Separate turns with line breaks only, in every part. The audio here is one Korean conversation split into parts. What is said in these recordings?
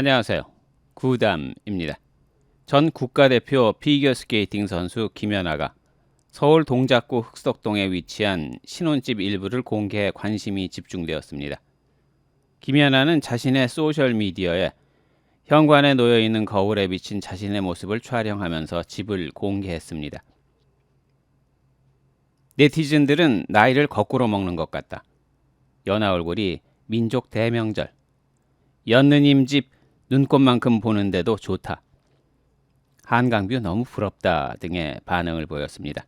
안녕하세요. 구담입니다. 전 국가대표 피겨스케이팅 선수 김연아가 서울 동작구 흑석동에 위치한 신혼집 일부를 공개해 관심이 집중되었습니다. 김연아는 자신의 소셜미디어에 현관에 놓여 있는 거울에 비친 자신의 모습을 촬영하면서 집을 공개했습니다. 네티즌들은 나이를 거꾸로 먹는 것 같다. 연하 얼굴이 민족 대명절. 연느님 집 눈꽃만큼 보는데도 좋다. 한강뷰 너무 부럽다 등의 반응을 보였습니다.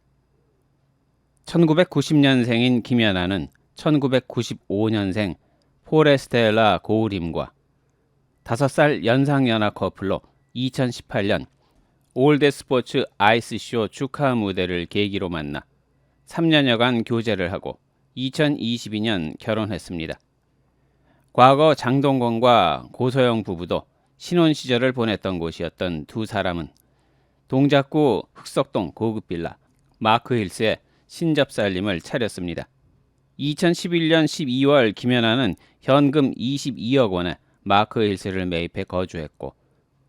1990년생인 김연아는 1995년생 포레스텔라 고우림과 5살 연상연하 커플로 2018년 올드스포츠 아이스쇼 축하 무대를 계기로 만나 3년여간 교제를 하고 2022년 결혼했습니다. 과거 장동건과 고소영 부부도 신혼 시절을 보냈던 곳이었던 두 사람은 동작구 흑석동 고급 빌라 마크 힐스에 신접살림을 차렸습니다. 2011년 12월 김연아는 현금 22억 원에 마크 힐스를 매입해 거주했고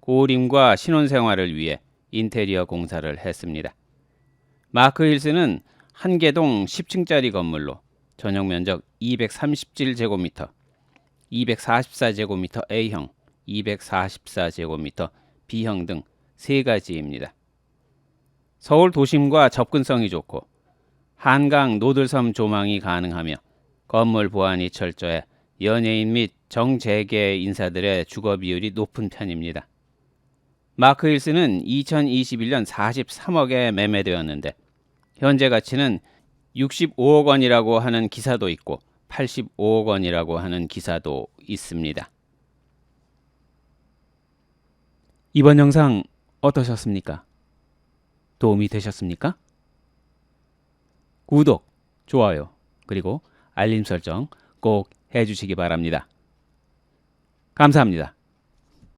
고림과 신혼 생활을 위해 인테리어 공사를 했습니다. 마크 힐스는 한개동 10층짜리 건물로 전용 면적 237제곱미터, 244제곱미터 A형, 244제곱미터 B형 등 세 가지입니다. 서울 도심과 접근성이 좋고 한강 노들섬 조망이 가능하며 건물 보안이 철저해 연예인 및 정재계 인사들의 주거 비율이 높은 편입니다. 마크 힐스는 2021년 43억에 매매되었는데 현재 가치는 65억 원이라고 하는 기사도 있고 85억 원이라고 하는 기사도 있습니다. 이번 영상 어떠셨습니까? 도움이 되셨습니까? 구독, 좋아요, 그리고 알림 설정 꼭 해주시기 바랍니다. 감사합니다.